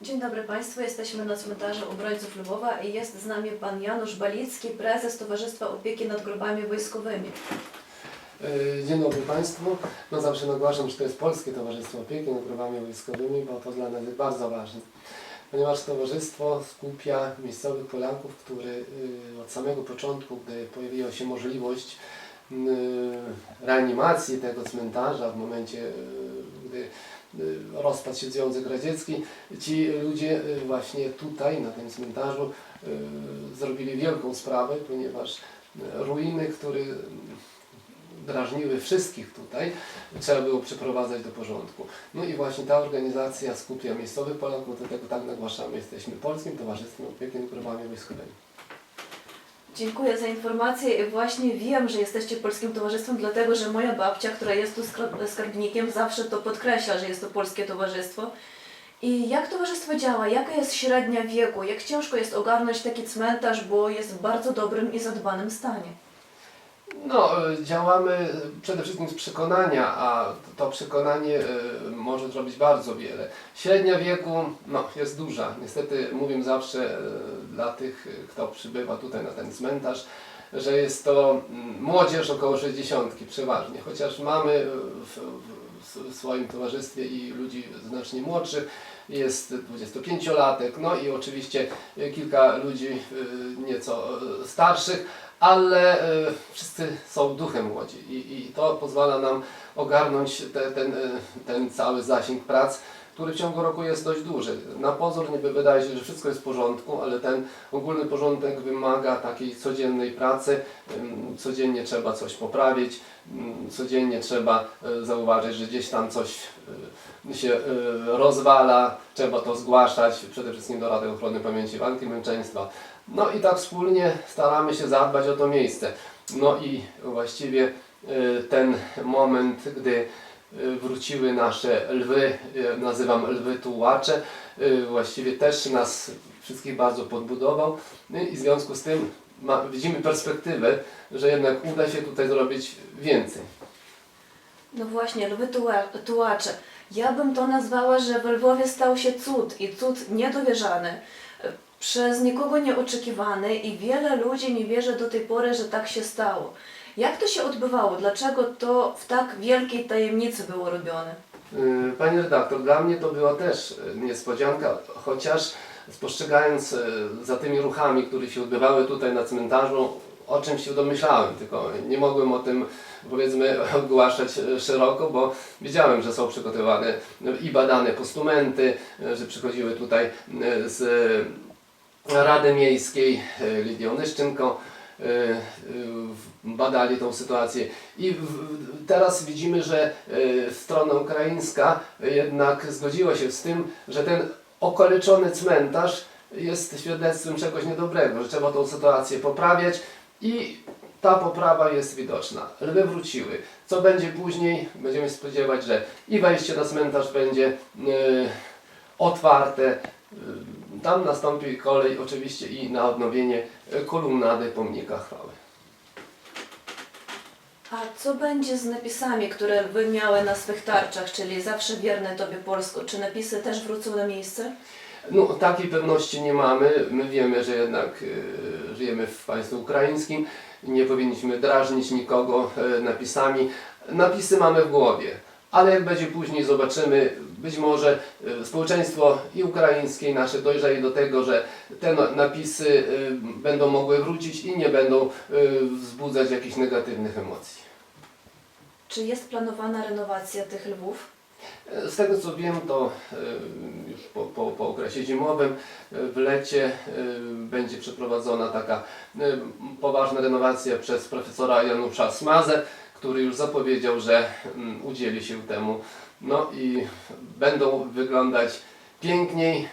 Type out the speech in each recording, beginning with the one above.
Dzień dobry Państwu, jesteśmy na cmentarzu Obrońców Lwowa i jest z nami Pan Janusz Balicki, prezes Towarzystwa Opieki nad Grobami Wojskowymi. E, Dzień dobry Państwu. No zawsze nagłaszam, że to jest Polskie Towarzystwo Opieki nad Grobami Wojskowymi, bo to dla nas jest bardzo ważne. Ponieważ towarzystwo skupia miejscowych Polaków, który y, od samego początku, gdy pojawiła się możliwość y, reanimacji tego cmentarza w momencie, gdy rozpadł się Związek Radziecki, ci ludzie y, właśnie tutaj, na tym cmentarzu, y, zrobili wielką sprawę, ponieważ y, ruiny, które drażniły wszystkich tutaj, trzeba było przeprowadzać do porządku. No i właśnie ta organizacja skupia miejscowych Polaków, dlatego tak nagłaszamy, jesteśmy Polskim Towarzystwem Opieki nad Grobami Wojskowymi. Dziękuję za informację właśnie wiem, że jesteście Polskim Towarzystwem, dlatego że moja babcia, która jest tu skarbnikiem, zawsze to podkreśla, że jest to Polskie Towarzystwo. I jak towarzystwo działa? Jaka jest średnia wieku? Jak ciężko jest ogarnąć taki cmentarz, bo jest w bardzo dobrym i zadbanym stanie? No, y, działamy przede wszystkim z przekonania, a to przekonanie y, może zrobić bardzo wiele. Średnia wieku no, jest duża. Niestety mówię zawsze dla tych, kto przybywa tutaj na ten cmentarz, że jest to młodzież około 60 przeważnie, chociaż mamy w, w, w swoim towarzystwie i ludzi znacznie młodszych, jest 25-latek, no i oczywiście y, kilka ludzi y, nieco y, starszych, ale wszyscy są duchem młodzi i, i to pozwala nam ogarnąć te, ten, ten cały zasięg prac, który w ciągu roku jest dość duży. Na pozór niby wydaje się, że wszystko jest w porządku, ale ten ogólny porządek wymaga takiej codziennej pracy. Codziennie trzeba coś poprawić, ym, codziennie trzeba zauważyć, że gdzieś tam coś się y, rozwala, trzeba to zgłaszać, przede wszystkim do Rady Ochrony Pamięci Walki Męczeństwa. No i tak wspólnie staramy się zadbać o to miejsce. No i właściwie y, ten moment, gdy y, wróciły nasze lwy, nazywam lwy tułacze, właściwie też nas wszystkich bardzo podbudował No i w związku z tym ma, widzimy perspektywę, że jednak uda się tutaj zrobić więcej. No właśnie, lwy tuła- tułacze. Ja bym to nazwała, że w Lwowie stał się cud i cud niedowierzany, e, przez nikogo nieoczekiwany i wiele ludzi nie wierzy do tej pory, że tak się stało. Jak to się odbywało? Dlaczego to w tak wielkiej tajemnicy było robione? Y, Pani redaktor, dla mnie to była też y, niespodzianka, chociaż spostrzegając za tymi ruchami, które się odbywały tutaj na cmentarzu, o czym się domyślałem, tylko nie mogłem o tym powiedzmy ogłaszać y, szeroko, bo wiedziałem, że są przygotowane i badane postumenty, y, że przychodziły tutaj y, z Rady Miejskiej Lidią Nyszczynką, badali tą sytuację. I teraz widzimy, że strona ukraińska jednak zgodziła się z tym, że ten okaleczony cmentarz jest świadectwem czegoś niedobrego, że trzeba tą sytuację poprawiać i ta poprawa jest widoczna. Lwy wróciły. Co będzie później? Będziemy spodziewać, że i wejście na cmentarz będzie y, otwarte. Y, Tam nastąpi kolej oczywiście i na odnowienie kolumnady pomnika chwały. A co będzie z napisami, które lwy miały na swych tarczach, czyli zawsze wierne Tobie Polsko? Czy napisy też wrócą na miejsce? No, takiej pewności nie mamy. My wiemy, że jednak e, żyjemy w państwie ukraińskim nie powinniśmy drażnić nikogo e, napisami. Napisy mamy w głowie, ale jak będzie później, zobaczymy. Być może e, społeczeństwo i ukraińskie, i nasze dojrzeje do tego, że te na- napisy e, będą mogły wrócić i nie będą wzbudzać jakichś negatywnych emocji. Czy jest planowana renowacja tych lwów? Z tego co wiem, to e, już po, po, po okresie zimowym e, w lecie e, będzie przeprowadzona taka poważna renowacja przez profesora Janusza Smazę, który już zapowiedział, że mm, udzieli się temu. No i będą wyglądać piękniej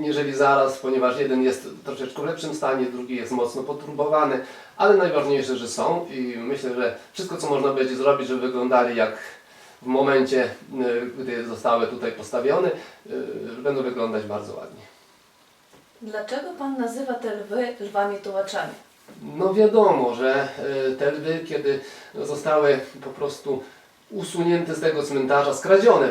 niżeli zaraz, ponieważ jeden jest troszeczkę w lepszym stanie, drugi jest mocno poturbowany, ale najważniejsze, że są i myślę, że wszystko co można będzie zrobić, żeby wyglądali jak w momencie, y, gdy zostały tutaj postawione, y, będą wyglądać bardzo ładnie. Dlaczego Pan nazywa te lwy lwami tułaczami? No wiadomo, że y, te lwy, kiedy zostały po prostu usunięte z tego cmentarza, skradzione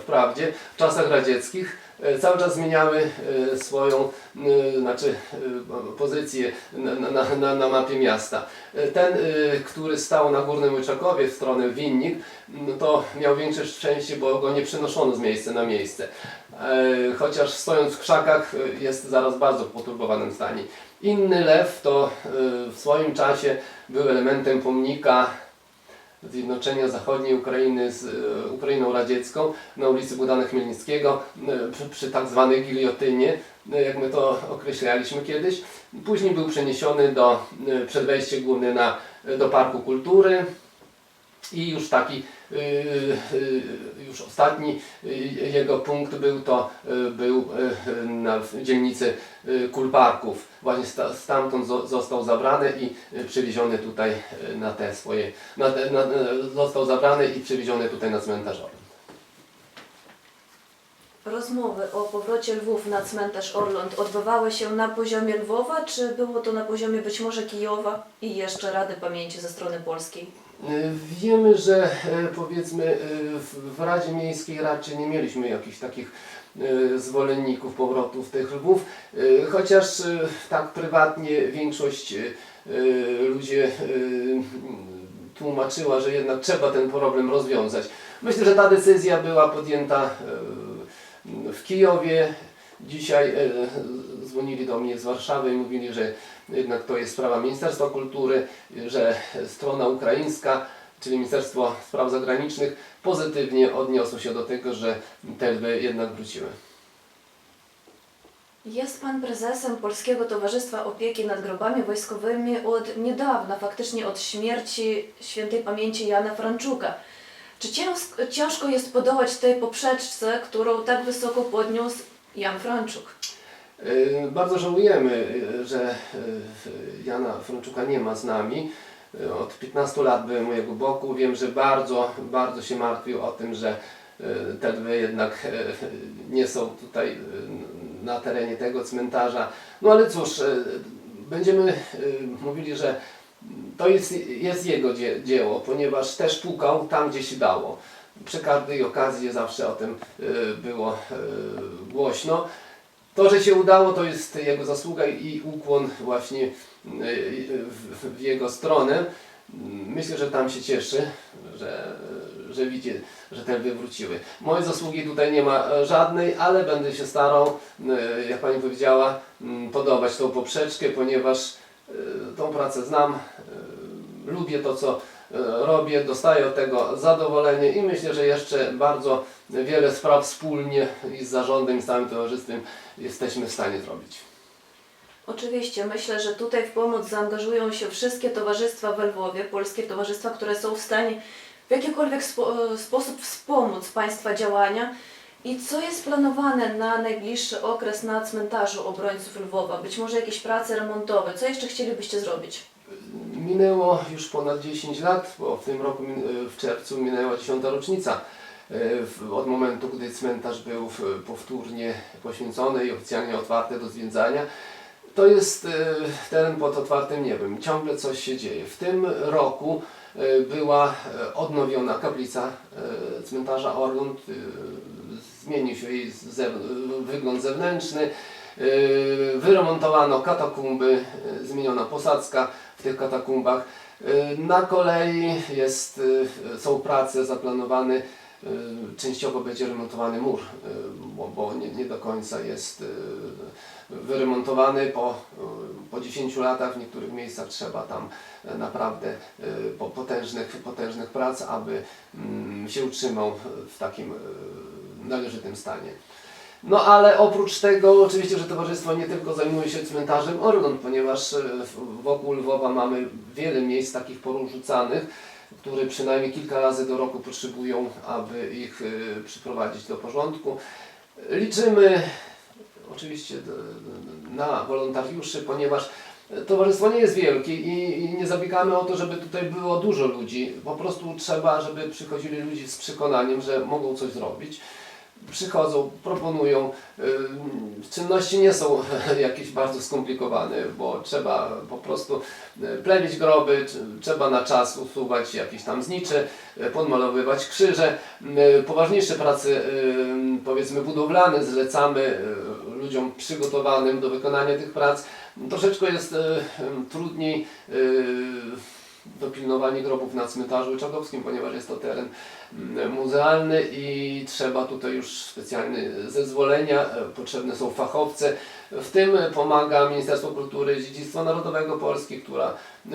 wprawdzie w czasach radzieckich, cały czas zmieniały e, swoją e, znaczy, e, pozycję na, na, na, mapie miasta. E, Ten, e, który stał na Górnym Łyczakowie w stronę Winnik, no to miał większe szczęście, bo go nie przenoszono z miejsca na miejsce. E, Chociaż stojąc w krzakach e, jest zaraz bardzo poturbowanym stanie. Inny lew to e, w swoim czasie był elementem pomnika zjednoczenia zachodniej Ukrainy z e, Ukrainą Radziecką na ulicy Bogdana Chmielnickiego e, przy, przy tak zwanej giliotynie, e, jak my to określaliśmy kiedyś. Później był przeniesiony do przed wejściem główne na, do Parku Kultury i już taki już ostatni y, jego punkt był to y, był y, na dzielnicy y, Kulparków. Właśnie sta, stamtąd zo, został zabrany i y, przywieziony tutaj y, na te swoje na, te- na, został zabrany i przywieziony tutaj na cmentarz Orlen. Rozmowy o powrocie Lwów na cmentarz Orląt odbywały się na poziomie Lwowa, czy było to na poziomie być może Kijowa i jeszcze Rady Pamięci ze strony polskiej? Y, Wiemy, że e, powiedzmy e, w, Radzie Miejskiej raczej nie mieliśmy jakichś takich zwolenników powrotów tych lwów, chociaż tak prywatnie większość ludzi tłumaczyła, że jednak trzeba ten problem rozwiązać. Myślę, że ta decyzja była podjęta w Kijowie. Dzisiaj dzwonili do mnie z Warszawy i mówili, że jednak to jest sprawa Ministerstwa Kultury, że strona ukraińska, czyli Ministerstwo Spraw Zagranicznych, pozytywnie odniosło się do tego, że te lwy jednak wróciły. Jest Pan prezesem Polskiego Towarzystwa Opieki nad Grobami Wojskowymi od niedawna, faktycznie od śmierci świętej pamięci Jana Franczuka. Czy cięż- ciężko jest podołać tej poprzeczce, którą tak wysoko podniósł Jan Franczuk? Yy, Bardzo żałujemy, yy, że yy, Jana Franczuka nie ma z nami. Od 15 lat byłem u jego boku. Wiem, że bardzo, bardzo się martwił o tym, że te lwy jednak nie są tutaj na terenie tego cmentarza. No ale cóż, będziemy mówili, że to jest, jest jego dzie, dzieło, ponieważ też pukał tam, gdzie się dało. Przy każdej okazji zawsze o tym było głośno. To, że się udało, to jest jego zasługa i ukłon właśnie y, w, jego stronę. Myślę, że tam się cieszy, że, że widzi, że te lwy wróciły. Mojej zasługi tutaj nie ma e, żadnej, ale będę się starał, y, jak Pani powiedziała, podobać tą poprzeczkę, ponieważ y, tą pracę znam, lubię to, co robię, dostaję od tego zadowolenie i myślę, że jeszcze bardzo wiele spraw wspólnie i z zarządem i z całym towarzystwem jesteśmy w stanie zrobić. Oczywiście, myślę, że tutaj w pomoc zaangażują się wszystkie towarzystwa w Lwowie, polskie towarzystwa, które są w stanie w jakikolwiek spo, sposób wspomóc Państwa działania. I co jest planowane na najbliższy okres na cmentarzu obrońców Lwowa? Być może jakieś prace remontowe? Co jeszcze chcielibyście zrobić? Minęło już ponad 10 lat, bo w tym roku min- w czerwcu minęła 10. rocznica w- od momentu, gdy cmentarz był powtórnie poświęcony i oficjalnie otwarty do zwiedzania. To jest e, teren pod otwartym niebem. Ciągle coś się dzieje. W tym roku była odnowiona kaplica cmentarza e, Zmienił się jej wygląd zewnętrzny. E, Wyremontowano katakumby, e, zmieniona posadzka w tych katakumbach. E, Na kolei jest, są prace zaplanowane, częściowo będzie remontowany mur, bo, bo nie, nie do końca jest wyremontowany. Po, po 10 latach w niektórych miejscach trzeba tam naprawdę po- potężnych, potężnych prac, aby mm, się utrzymał w takim należytym stanie. No ale oprócz tego oczywiście, że towarzystwo nie tylko zajmuje się cmentarzem Orląt, ponieważ e, wokół Lwowa mamy wiele miejsc takich porzucanych, które przynajmniej kilka razy do roku potrzebują, aby ich e, przyprowadzić do porządku. Liczymy oczywiście na wolontariuszy, ponieważ towarzystwo nie jest wielkie i nie zabiegamy o to, żeby tutaj było dużo ludzi. Po prostu trzeba, żeby przychodzili ludzie z przekonaniem, że mogą coś zrobić. Przychodzą, proponują. Y, Czynności nie są jakieś bardzo skomplikowane, bo trzeba po prostu y, plewić groby, tr- trzeba na czas usuwać jakieś tam znicze, y, podmalowywać krzyże. Poważniejsze prace, powiedzmy budowlane, zlecamy ludziom przygotowanym do wykonania tych prac. Troszeczkę jest trudniej dopilnowanie grobów na cmentarzu Łyczakowskim, ponieważ jest to teren mm, muzealny i trzeba tutaj już specjalne zezwolenia, e, potrzebne są fachowce. W tym pomaga Ministerstwo Kultury i Dziedzictwa Narodowego Polski, która,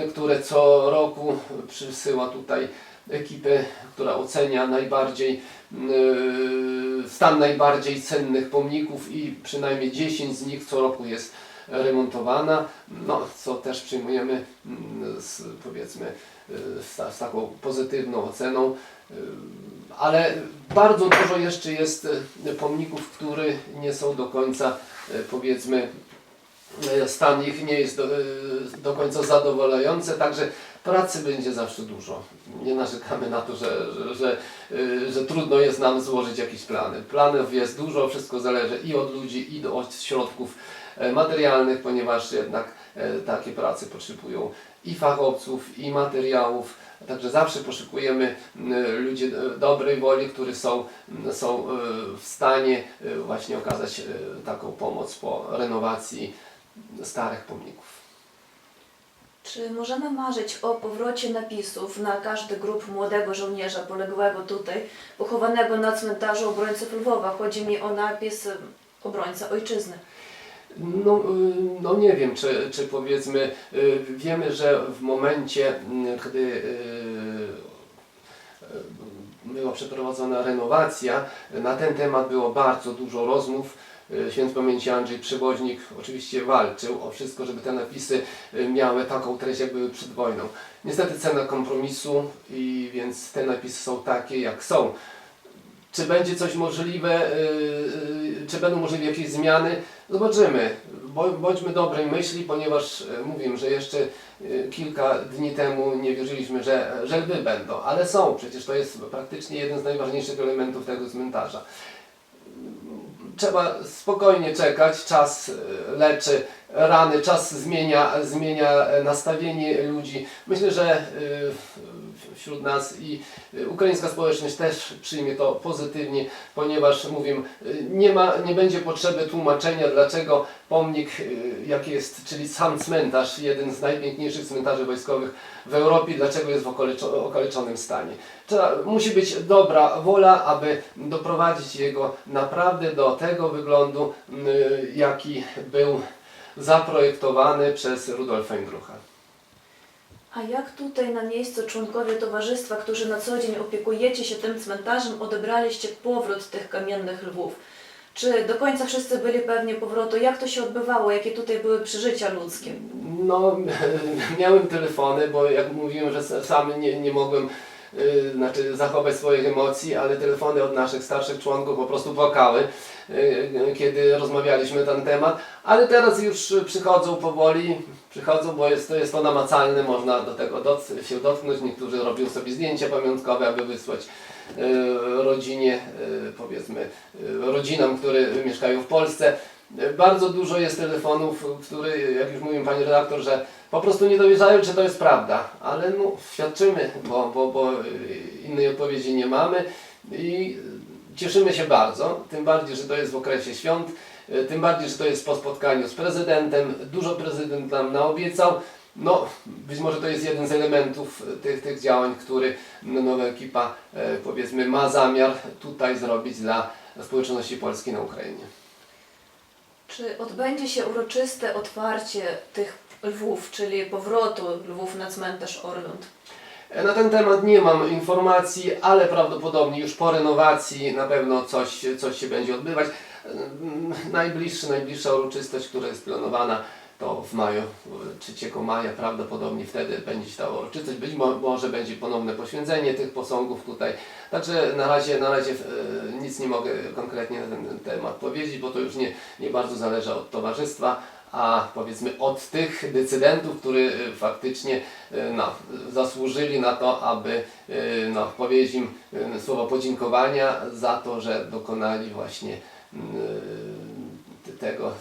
które co roku przysyła tutaj ekipę, która ocenia najbardziej yy, stan najbardziej cennych pomników i przynajmniej 10 z nich co roku jest remontowana, no, co też przyjmujemy mm, z, powiedzmy y, z, z taką pozytywną oceną. Y, Ale bardzo dużo jeszcze jest y, pomników, które nie są do końca, powiedzmy, stan ich nie jest do, do końca zadowalający, także pracy będzie zawsze dużo. Nie narzekamy na to, że, że, że, że trudno jest nam złożyć jakieś plany. Planów jest dużo, wszystko zależy i od ludzi, i od środków e, materialnych, ponieważ jednak e, takie prace potrzebują i fachowców, i materiałów. Także zawsze poszukujemy m, ludzi e, dobrej woli, którzy są, m, są e, w stanie e, właśnie okazać taką pomoc po renowacji starych pomników. Czy możemy marzyć o powrocie napisów na każdy grób młodego żołnierza poległego tutaj, pochowanego na cmentarzu obrońców Lwowa? Chodzi mi o napis obrońca ojczyzny. No, y, no nie wiem, czy, czy powiedzmy, y, wiemy, że w momencie, mm, gdy y, y, była przeprowadzona renowacja, na ten temat było bardzo dużo rozmów. Święty pamięci Andrzej Przewoźnik oczywiście walczył o wszystko, żeby te napisy miały taką treść, jak były przed wojną. Niestety cena kompromisu i więc te napisy są takie, jak są. Czy będzie coś możliwe, czy będą możliwe jakieś zmiany? Zobaczymy. Bądźmy dobrej myśli, ponieważ e, mówię, że jeszcze e, kilka dni temu nie wierzyliśmy, że, że lwy będą, ale są. Przecież to jest praktycznie jeden z najważniejszych elementów tego cmentarza. Trzeba spokojnie czekać, czas e, leczy rany, czas zmienia, zmienia nastawienie ludzi. Myślę, że wśród nas i e, ukraińska społeczność też przyjmie to pozytywnie, ponieważ mówię, e, nie, ma, nie będzie potrzeby tłumaczenia, dlaczego pomnik, e, jaki jest, czyli sam cmentarz, jeden z najpiękniejszych cmentarzy wojskowych w Europie, dlaczego jest w okaleczo- okaleczonym stanie. Trzeba, musi być dobra wola, aby doprowadzić jego naprawdę do tego wyglądu, jaki był zaprojektowany przez Rudolfa Indrucha. A jak tutaj na miejscu członkowie towarzystwa, którzy na co dzień opiekujecie się tym cmentarzem, odebraliście powrót tych kamiennych lwów? Czy do końca wszyscy byli pewni powrotu? Jak to się odbywało? Jakie tutaj były przeżycia ludzkie? No, miałem telefony, bo jak mówiłem, że sam nie, nie mogłem y, znaczy zachować swoich emocji, ale telefony od naszych starszych członków po prostu płakały, y, kiedy rozmawialiśmy ten temat, ale teraz już przychodzą powoli, przychodzą, bo jest to, jest to namacalne, można do tego dot, się dotknąć, niektórzy robią sobie zdjęcia pamiątkowe, aby wysłać y, rodzinie, y, powiedzmy, y, rodzinom, które mieszkają w Polsce. Bardzo dużo jest telefonów, które, jak już mówił Pani redaktor, że po prostu nie dowierzają, czy to jest prawda, ale no, świadczymy, bo, bo, bo y, innej odpowiedzi nie mamy. I cieszymy się bardzo, tym bardziej, że to jest w okresie świąt, y, tym bardziej, że to jest po spotkaniu z prezydentem, dużo prezydent nam naobiecał, no, być może to jest jeden z elementów tych, tych działań, który no, nowa ekipa, powiedzmy, ma zamiar tutaj zrobić dla społeczności polskiej na Ukrainie. Czy odbędzie się uroczyste otwarcie tych lwów, czyli powrotu lwów na cmentarz Orląt? E, Na ten temat nie mam informacji, ale prawdopodobnie już po renowacji na pewno coś, coś się będzie odbywać. Najbliższy, najbliższa uroczystość, która jest planowana, to w maju, e, 3 maja prawdopodobnie wtedy będzie ta uroczystość. Być mo- może będzie ponowne poświęcenie tych posągów tutaj. Także na razie, na razie e, nic nie mogę konkretnie na ten temat powiedzieć, bo to już nie, nie bardzo zależy od towarzystwa, a powiedzmy od tych decydentów, którzy e, faktycznie e, no, zasłużyli na to, aby no, powiedzieć im słowa podziękowania za to, że dokonali właśnie e, tego,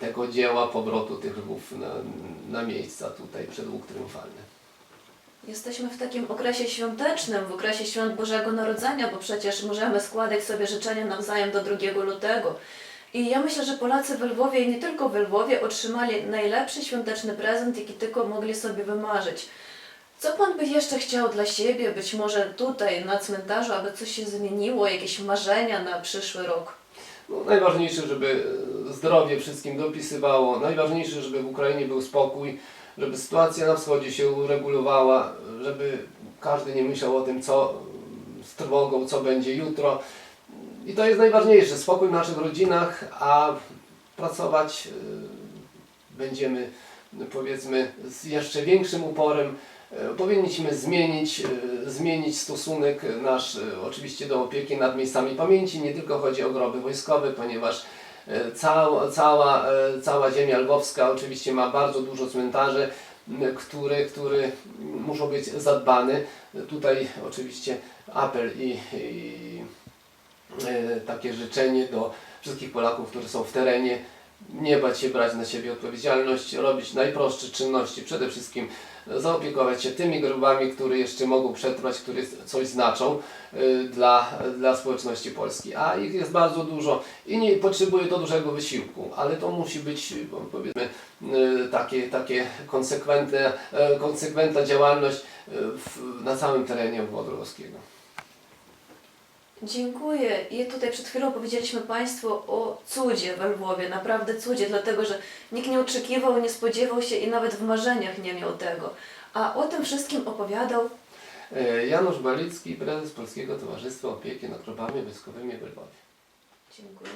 tego dzieła powrotu tych lwów na, na miejsca tutaj przed Łuk Triumfalny. Jesteśmy w takim okresie świątecznym, w okresie świąt Bożego Narodzenia, bo przecież możemy składać sobie życzenia nawzajem do 2 lutego. I ja myślę, że Polacy w Lwowie i nie tylko w Lwowie otrzymali najlepszy świąteczny prezent, jaki tylko mogli sobie wymarzyć. Co Pan by jeszcze chciał dla siebie, być może tutaj na cmentarzu, aby coś się zmieniło, jakieś marzenia na przyszły rok? No, najważniejsze, żeby zdrowie wszystkim dopisywało, najważniejsze, żeby w Ukrainie był spokój, żeby sytuacja na wschodzie się uregulowała, żeby każdy nie myślał o tym, co z trwogą, co będzie jutro. I to jest najważniejsze, spokój w naszych rodzinach, a pracować y, będziemy powiedzmy z jeszcze większym uporem. E, Powinniśmy zmienić, e, zmienić stosunek nasz oczywiście do opieki nad miejscami pamięci. Nie tylko chodzi o groby wojskowe, ponieważ cała, cała, e, cała ziemia lwowska oczywiście ma bardzo dużo cmentarzy, które, które muszą być zadbane. Tutaj oczywiście apel i, i e, takie życzenie do wszystkich Polaków, którzy są w terenie, nie bać się brać na siebie odpowiedzialność, robić najprostsze czynności, przede wszystkim zaopiekować się tymi grobami, które jeszcze mogą przetrwać, które coś znaczą y, dla, dla społeczności polskiej. A ich jest bardzo dużo i nie potrzebuje to dużego wysiłku, ale to musi być powiedzmy y, takie, takie konsekwentne, y, konsekwentna działalność w, na całym terenie Wodorowskiego. Dziękuję. I tutaj przed chwilą powiedzieliśmy Państwu o cudzie we Lwowie, naprawdę cudzie, dlatego że nikt nie oczekiwał, nie spodziewał się i nawet w marzeniach nie miał tego. A o tym wszystkim opowiadał Janusz Balicki, prezes Polskiego Towarzystwa Opieki nad Grobami Wojskowymi w Lwowie. Dziękuję.